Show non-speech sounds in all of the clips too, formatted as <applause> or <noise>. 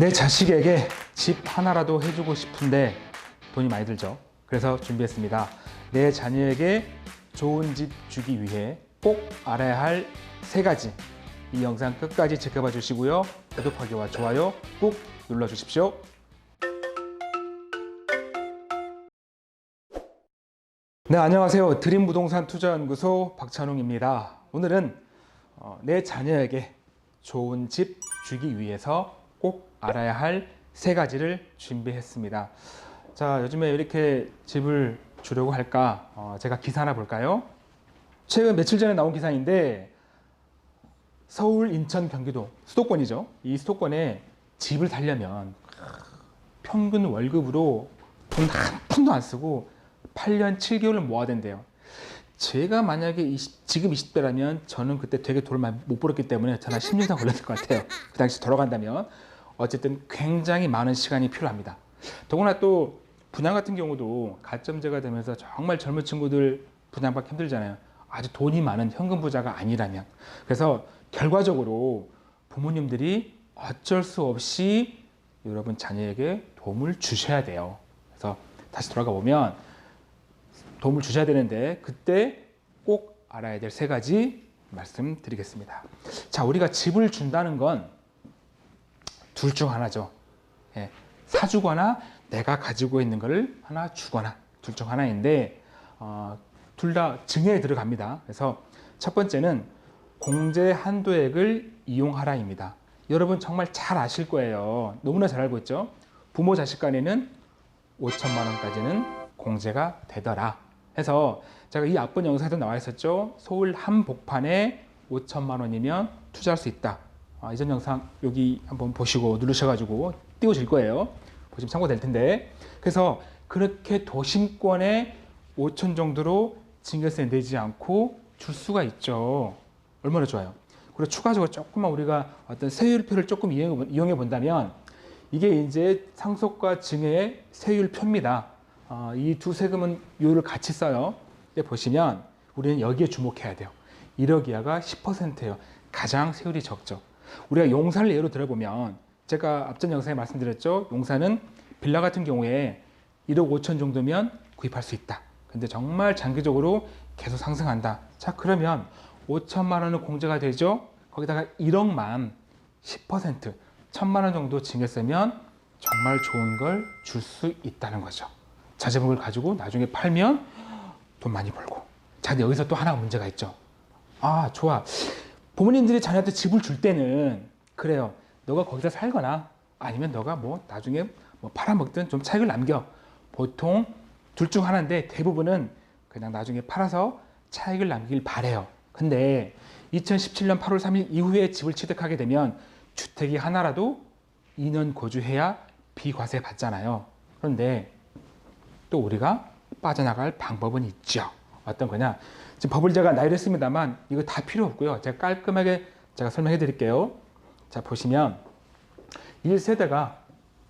내 자식에게 집 하나라도 해주고 싶은데 돈이 많이 들죠. 그래서 준비했습니다. 내 자녀에게 좋은 집 주기 위해 꼭 알아야 할 세 가지. 이 영상 끝까지 지켜봐 주시고요. 구독하기와 좋아요 꾹 눌러 주십시오. 네, 안녕하세요. 드림 부동산 투자 연구소 박찬웅입니다. 오늘은 어, 내 자녀에게 좋은 집 주기 위해서 꼭 알아야 할 세 가지를 준비했습니다. 자, 요즘에 왜 이렇게 집을 주려고 할까? 어, 제가 기사 하나 볼까요? 최근 며칠 전에 나온 기사인데 서울, 인천, 경기도 수도권이죠. 이 수도권에 집을 살려면 평균 월급으로 돈 한 푼도 안 쓰고 8년 7개월을 모아야 된대요. 제가 만약에 20, 지금 20대라면 저는 그때 되게 돈을 많이 못 벌었기 때문에 저는 한 10년 이상 걸렸을 것 같아요. 그 당시 돌아간다면 어쨌든 굉장히 많은 시간이 필요합니다. 더구나 또 분양 같은 경우도 가점제가 되면서 정말 젊은 친구들 분양받기 힘들잖아요. 아주 돈이 많은 현금 부자가 아니라면. 그래서 결과적으로 부모님들이 어쩔 수 없이 여러분 자녀에게 도움을 주셔야 돼요. 그래서 다시 돌아가 보면 도움을 주셔야 되는데 그때 꼭 알아야 될 세 가지 말씀드리겠습니다. 자, 우리가 집을 준다는 건 둘 중 하나죠. 예, 사주거나 내가 가지고 있는 것을 하나 주거나 둘 중 하나인데 어, 둘 다 증여에 들어갑니다. 그래서 첫 번째는 공제 한도액을 이용하라입니다. 여러분 정말 잘 아실 거예요. 너무나 잘 알고 있죠. 부모 자식 간에는 5천만 원까지는 공제가 되더라. 해서 제가 이 앞번 영상에도 나와 있었죠. 서울 한복판에 5천만 원이면 투자할 수 있다. 아, 이전 영상 여기 한번 보시고 누르셔가지고 띄워질 거예요. 보시면 참고될 텐데. 그래서 그렇게 도심권에 5천 정도로 증여세 내지 않고 줄 수가 있죠. 얼마나 좋아요. 그리고 추가적으로 조금만 우리가 어떤 세율표를 조금 이용해 본다면 이게 이제 상속과 증여의 세율표입니다. 어, 이두 세금은 요를 같이 써요. 근데 보시면 우리는 여기에 주목해야 돼요. 1억 이하가 10%예요. 가장 세율이 적죠. 우리가 용산을 예로 들어보면 제가 앞전 영상에 말씀드렸죠. 용산은 빌라 같은 경우에 1억 5천 정도면 구입할 수 있다. 근데 정말 장기적으로 계속 상승한다. 자, 그러면 5천만 원은 공제가 되죠. 거기다가 1억만 10% 1천만 원 정도 증여세면 정말 좋은 걸 줄 수 있다는 거죠. 자재목을 가지고 나중에 팔면 돈 많이 벌고. 자, 여기서 또 하나 문제가 있죠. 아, 좋아. 부모님들이 자녀한테 집을 줄 때는 그래요. 너가 거기서 살거나 아니면 너가 뭐 나중에 뭐 팔아먹든 좀 차익을 남겨. 보통 둘 중 하나인데 대부분은 그냥 나중에 팔아서 차익을 남기길 바래요. 근데 2017년 8월 3일 이후에 집을 취득하게 되면 주택이 하나라도 2년 거주해야 비과세 받잖아요. 그런데 또 우리가 빠져나갈 방법은 있죠. 어떤 거냐? 지금 법을 제가 나열했습니다만 이거 다 필요 없고요. 제가 깔끔하게 제가 설명해 드릴게요. 자, 보시면 1세대가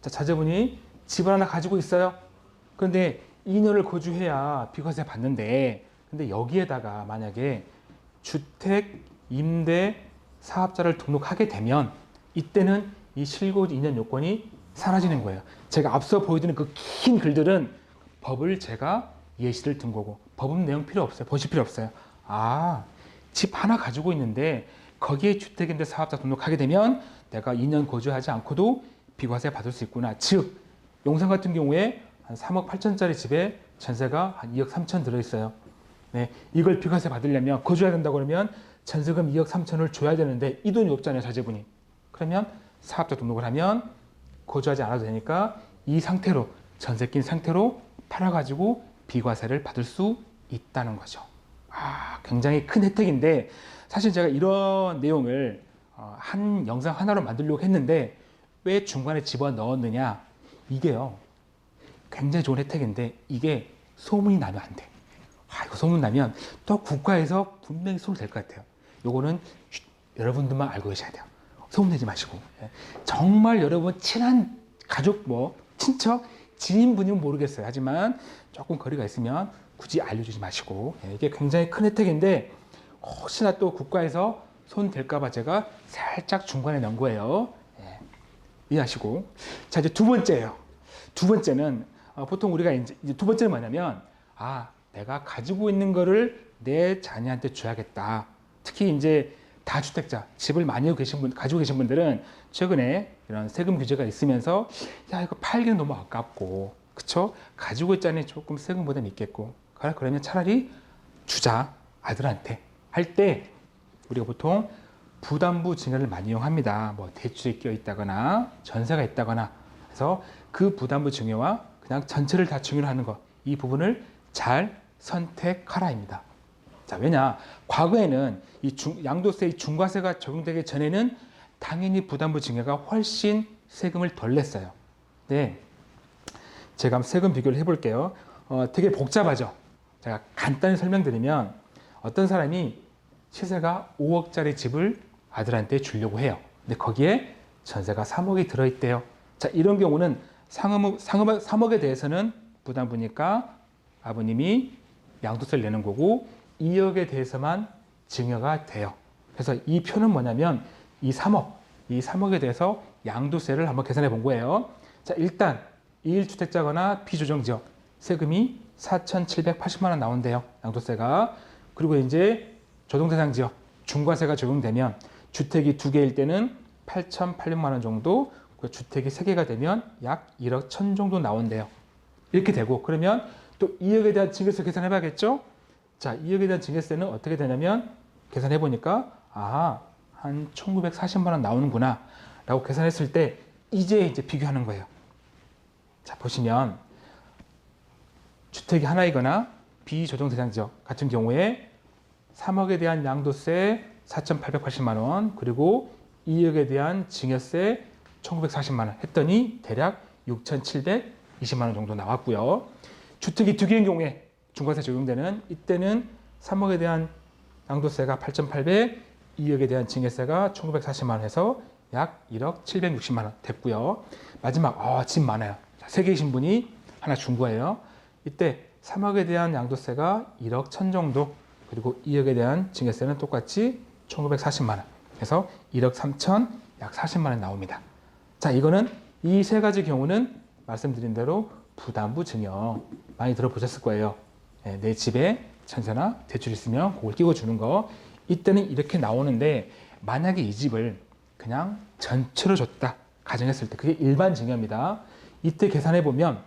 자, 자제분이 집을 하나 가지고 있어요. 그런데 2년을 거주해야 비과세 받는데 근데 여기에다가 만약에 주택 임대 사업자를 등록하게 되면 이때는 이 실거주 2년 요건이 사라지는 거예요. 제가 앞서 보여드린 그 긴 글들은 법을 제가 예시를 든 거고 법은 내용 필요 없어요. 보실 필요 없어요. 아, 집 하나 가지고 있는데 거기에 주택임대 사업자 등록하게 되면 내가 2년 거주하지 않고도 비과세 받을 수 있구나. 즉, 용산 같은 경우에 한 3억 8천짜리 집에 전세가 한 2억 3천 들어있어요. 네, 이걸 비과세 받으려면 거주해야 된다고 그러면 전세금 2억 3천을 줘야 되는데 이 돈이 없잖아요, 자제분이. 그러면 사업자 등록을 하면 거주하지 않아도 되니까 이 상태로 전세 낀 상태로 팔아가지고 비과세를 받을 수 있다는 거죠. 아, 굉장히 큰 혜택인데 사실 제가 이런 내용을 어, 한 영상 하나로 만들려고 했는데 왜 중간에 집어 넣었느냐? 이게요. 굉장히 좋은 혜택인데 이게 소문이 나면 안 돼. 아, 이거 소문 나면 또 국가에서 분명히 소문 될것 같아요. 요거는 쉿, 여러분들만 알고 계셔야 돼요. 소문 내지 마시고. 예. 정말 여러분 친한 가족 뭐 친척 지인분이면 모르겠어요. 하지만 조금 거리가 있으면 굳이 알려주지 마시고 예, 이게 굉장히 큰 혜택인데 혹시나 또 국가에서 손 댈까봐 제가 살짝 중간에 넣은 거예요. 예. 이해하시고. 자, 이제 두 번째예요. 두 번째는 어, 보통 우리가 이제, 이제 두 번째는 뭐냐면 아, 내가 가지고 있는 거를 내 자녀한테 줘야겠다. 특히 이제 다주택자, 집을 많이 계신 분, 가지고 계신 분들은 최근에 이런 세금 규제가 있으면서 야, 이거 팔기는 너무 아깝고, 그쵸? 가지고 있자니 조금 세금 부담이 있겠고, 그래, 그러면 차라리 주자, 아들한테. 할 때 우리가 보통 부담부 증여를 많이 이용합니다. 뭐 대출이 끼어 있다거나 전세가 있다거나 그래서 그 부담부 증여와 그냥 전체를 다 증여를 하는 것 이 부분을 잘 선택하라입니다. 자 왜냐 과거에는 이 중, 양도세 의 중과세가 적용되기 전에는 당연히 부담부 증여가 훨씬 세금을 덜 냈어요. 네, 제가 세금 비교를 해볼게요. 어, 되게 복잡하죠. 제가 간단히 설명드리면 어떤 사람이 시세가 5억짜리 집을 아들한테 주려고 해요. 근데 거기에 전세가 3억이 들어있대요. 자, 이런 경우는 상업, 상업, 3억에 대해서는 부담부니까 아버님이 양도세를 내는 거고 2억에 대해서만 증여가 돼요. 그래서 이 표는 뭐냐면 이 3억, 이 3억에 대해서 양도세를 한번 계산해 본 거예요. 자, 일단 1주택자거나 비조정 지역 세금이 4,780만 원 나온대요. 양도세가. 그리고 이제 조동대상 지역 중과세가 적용되면 주택이 두 개일 때는 8,800만 원 정도, 그 주택이 세 개가 되면 약 1억 1천 정도 나온대요. 이렇게 되고 그러면 또 2억에 대한 증여세 계산해 봐야겠죠? 자, 2억에 대한 증여세는 어떻게 되냐면 계산해 보니까 아, 한 1,940만 원 나오는구나. 라고 계산했을 때 이제 이제 비교하는 거예요. 자, 보시면 주택이 하나이거나 비조정 대상 지역 같은 경우에 3억에 대한 양도세 4,880만 원 그리고 2억에 대한 증여세 1,940만 원 했더니 대략 6,720만 원 정도 나왔고요. 주택이 두 개인 경우에 중과세 적용되는 이때는 3억에 대한 양도세가 8,800, 2억에 대한 증여세가 1,940만 원 해서 약 1억 760만 원 됐고요. 마지막 아, 집 많아요. 자, 세 개이신 분이 하나 준 거예요. 이때 3억에 대한 양도세가 1억 1천 정도 그리고 2억에 대한 증여세는 똑같이 1,940만 원. 그래서 1억 3천 약 40만 원 나옵니다. 자, 이거는 이 세 가지 경우는 말씀드린 대로 부담부 증여 많이 들어보셨을 거예요. 예, 내 집에 전세나 대출 있으면 그걸 끼워 주는 거. 이때는 이렇게 나오는데 만약에 이 집을 그냥 전체로 줬다 가정했을 때 그게 일반 증여입니다. 이때 계산해 보면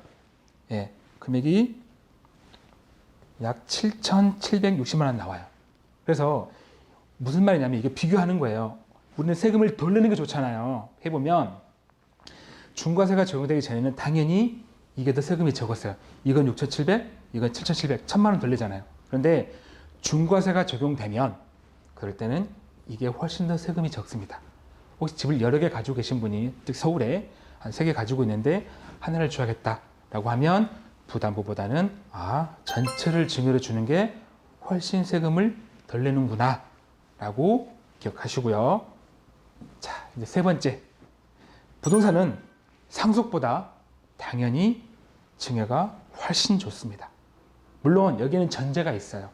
예, 금액이 약 7,760만 원 나와요. 그래서 무슨 말이냐면 이게 비교하는 거예요. 우리는 세금을 덜 내는 게 좋잖아요. 해보면 중과세가 적용되기 전에는 당연히 이게 더 세금이 적었어요. 이건 6,700, 이건 7,700, 1,000만 원덜 내잖아요. 그런데 중과세가 적용되면 그럴 때는 이게 훨씬 더 세금이 적습니다. 혹시 집을 여러 개 가지고 계신 분이 즉 서울에 한 세 개 가지고 있는데 하나를 줘야겠다라고 하면 부담부보다는 아 전체를 증여를 주는 게 훨씬 세금을 덜 내는구나라고 기억하시고요. 자 이제 세 번째 부동산은 상속보다 당연히 증여가 훨씬 좋습니다. 물론 여기는 전제가 있어요.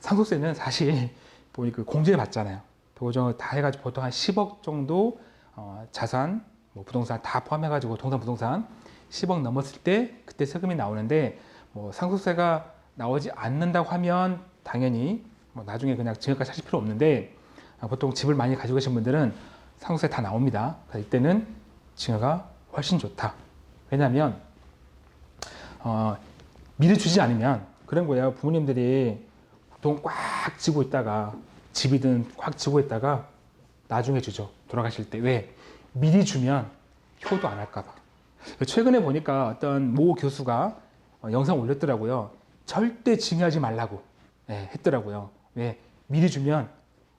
상속세는 사실 <laughs> 보니 그 공제 받잖아요. 보정 다 해가지고 보통 한 10억 정도 어, 자산, 뭐 부동산 다 포함해가지고 동산 부동산 10억 넘었을 때 그때 세금이 나오는데 뭐 상속세가 나오지 않는다고 하면 당연히 뭐 나중에 그냥 증여까지 하실 필요 없는데 아, 보통 집을 많이 가지고 계신 분들은 상속세 다 나옵니다. 그러니까 이때는 증여가 훨씬 좋다. 왜냐하면 어, 미리 주지 않으면 그런 거예요. 부모님들이 돈꽉 쥐고 있다가 집이든 꽉 쥐고 있다가 나중에 주죠. 돌아가실 때 왜? 미리 주면 효도 안 할까봐. 최근에 보니까 어떤 모 교수가 어, 영상 올렸더라고요. 절대 증여하지 말라고 예, 했더라고요. 왜? 미리 주면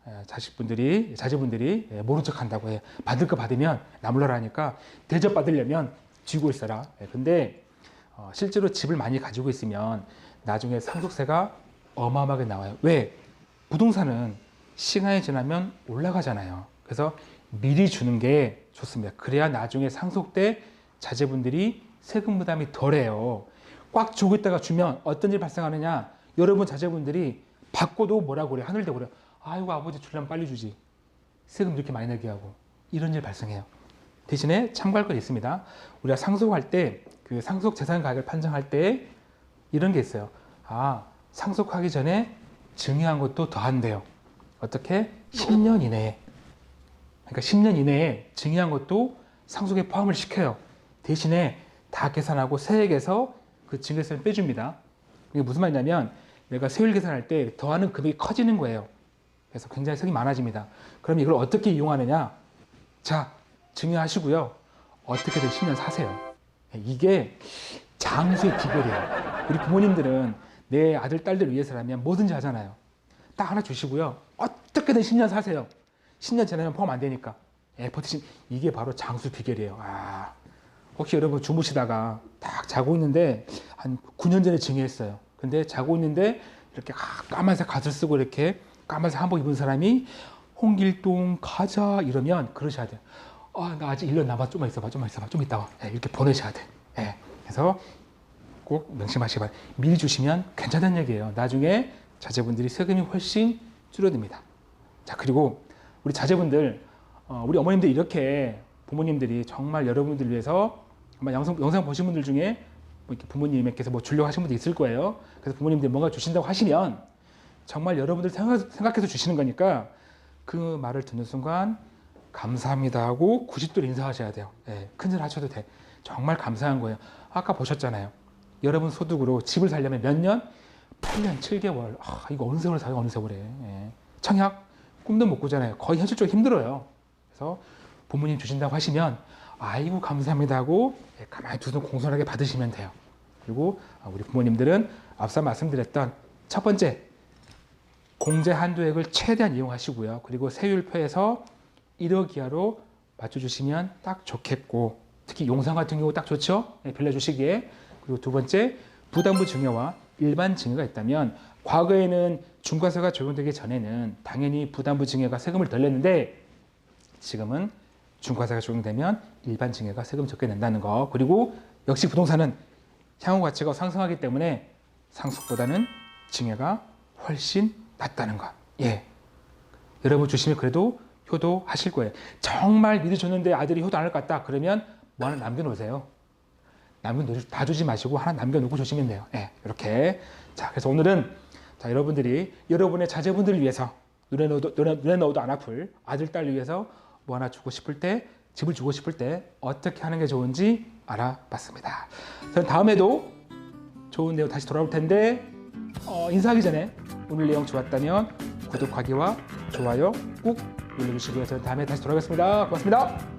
예, 자식분들이 자제분들이 예, 모른 척 한다고 해. 받을 거 받으면 나물러라 하니까 대접 받으려면 쥐고 있어라. 예, 근데 어, 실제로 집을 많이 가지고 있으면 나중에 상속세가 어마어마하게 나와요. 왜? 부동산은 시간이 지나면 올라가잖아요. 그래서 미리 주는 게 좋습니다. 그래야 나중에 상속 때 자제분들이 세금 부담이 덜해요. 꽉 주고 있다가 주면 어떤 일이 발생하느냐? 여러분 자제분들이 받고도 뭐라고 그래? 하늘대고 그래. 아이고 아버지 주려면 빨리 주지. 세금 이렇게 많이 내게 하고 이런 일 발생해요. 대신에 참고할 것이 있습니다. 우리가 상속할 때 그 상속 재산 가격을 판정할 때 이런 게 있어요. 아, 상속하기 전에 증여한 것도 더한대요. 어떻게? 10년 이내에. 그러니까 10년 이내에 증여한 것도 상속에 포함을 시켜요. 대신에 다 계산하고 세액에서 그 증여세를 빼줍니다. 이게 무슨 말이냐면 내가 세율 계산할 때 더하는 금액이 커지는 거예요. 그래서 굉장히 세금이 많아집니다. 그럼 이걸 어떻게 이용하느냐? 자, 증여하시고요. 어떻게든 10년 사세요. 이게 장수의 비결이에요. 우리 부모님들은 내 아들, 딸들 위해서라면 뭐든지 하잖아요. 딱 하나 주시고요. 어떻게든 10년 사세요. 10년 지나면 포함 안 되니까. 예, 버티신 이게 바로 장수 비결이에요. 아, 혹시 여러분 주무시다가 딱 자고 있는데 한 9년 전에 증여했어요. 근데 자고 있는데 이렇게 아, 까만색 갓을 쓰고 이렇게 까만색 한복 입은 사람이 홍길동 가자 이러면 그러셔야 돼요. 아, 나 아직 1년 남아 좀만 있어봐, 좀만 있어봐, 좀 있다가 예, 이렇게 보내셔야 돼. 예, 그래서 꼭 명심하시기 바랍니다. 미리 주시면 괜찮다는 얘기예요. 나중에 자제분들이 세금이 훨씬 줄어듭니다. 자, 그리고 우리 자제분들, 어, 우리 어머님들 이렇게 부모님들이 정말 여러분들 위해서 아마 영상, 영상 보신 분들 중에 뭐 이렇게 부모님께서 뭐 주려고 하신 분도 있을 거예요. 그래서 부모님들이 뭔가 주신다고 하시면 정말 여러분들 생각, 생각해서 주시는 거니까 그 말을 듣는 순간 감사합니다 하고 90도로 인사하셔야 돼요. 예, 큰소리 하셔도 돼. 정말 감사한 거예요. 아까 보셨잖아요. 여러분 소득으로 집을 살려면 몇 년? 8년, 7개월. 아, 이거 어느 세월 사요, 어느 세월에. 예. 청약? 꿈도 못 꾸잖아요. 거의 현실적으로 힘들어요. 그래서 부모님 주신다고 하시면, 아이고, 감사합니다 하고, 예, 가만히 두 손 공손하게 받으시면 돼요. 그리고 아, 우리 부모님들은 앞서 말씀드렸던 첫 번째, 공제 한도액을 최대한 이용하시고요. 그리고 세율표에서 1억 이하로 맞춰주시면 딱 좋겠고, 특히 용산 같은 경우 딱 좋죠? 예, 빌려주시기에. 그리고 두 번째, 부담부 증여와 일반 증여가 있다면 과거에는 중과세가 적용되기 전에는 당연히 부담부 증여가 세금을 덜 냈는데 지금은 중과세가 적용되면 일반 증여가 세금 적게 낸다는 거. 그리고 역시 부동산은 향후 가치가 상승하기 때문에 상속보다는 증여가 훨씬 낫다는 것. 예. 여러분 주시면 그래도 효도하실 거예요. 정말 줬는데 아들이 효도 안 할 것 같다. 그러면 뭐 하나 남겨놓으세요. 남겨놓지, 다 주지 마시고 하나 남겨놓고 주시면 돼요. 예, 이렇게. 자, 그래서 오늘은 자, 여러분들이 여러분의 자제분들을 위해서 눈에 넣어도, 눈에, 넣어도 안 아플 아들, 딸 위해서 뭐 하나 주고 싶을 때, 집을 주고 싶을 때 어떻게 하는 게 좋은지 알아봤습니다. 저는 다음에도 좋은 내용 다시 돌아올 텐데 어, 인사하기 전에 오늘 내용 좋았다면 구독하기와 좋아요 꾹 눌러주시고요. 저는 다음에 다시 돌아오겠습니다. 고맙습니다.